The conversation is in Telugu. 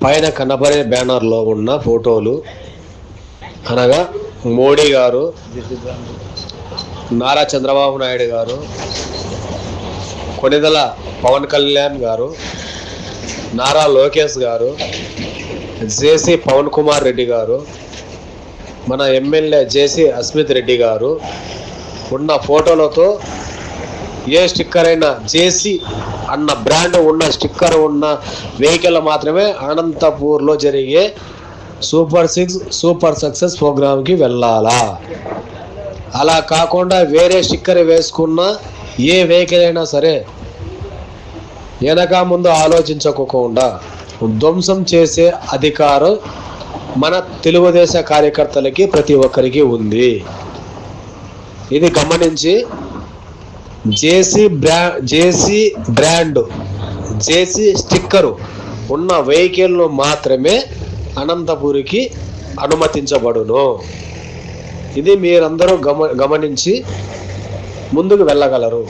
పైన కనబడే బ్యానర్లో ఉన్న ఫోటోలు అనగా మోడీ గారు నారా చంద్రబాబు నాయుడు గారు కొనిదల పవన్ కళ్యాణ్ గారు నారా లోకేష్ గారు జేసీ పవన్ కుమార్ రెడ్డి గారు మన ఎమ్మెల్యే జేసీ అస్మిత్ రెడ్డి గారు ఉన్న ఫోటోలతో ఏ స్టిక్కర్ అయినా జేసీ అన్న బ్రాండ్ ఉన్న స్టిక్కర్ ఉన్న వెహికల్ మాత్రమే అనంతపూర్లో జరిగే సూపర్ సిక్స్ సూపర్ సక్సెస్ ప్రోగ్రామ్కి వెళ్ళాలా? అలా కాకుండా వేరే స్టిక్కర్ వేసుకున్న ఏ వెహికల్ అయినా సరే వెనక ముందు ఆలోచించకోకుండా ధ్వంసం చేసే అధికారం మన తెలుగుదేశ కార్యకర్తలకి ప్రతి ఒక్కరికి ఉంది. ఇది గమనించి జేసీ బ్రా జేసీ బ్రాండ్ జేసీ స్టిక్కరు ఉన్న వెహికల్ను మాత్రమే అనంతపురికి అనుమతించబడును. ఇది మీరందరూ గమ గమనించి ముందుకు వెళ్ళగలరు.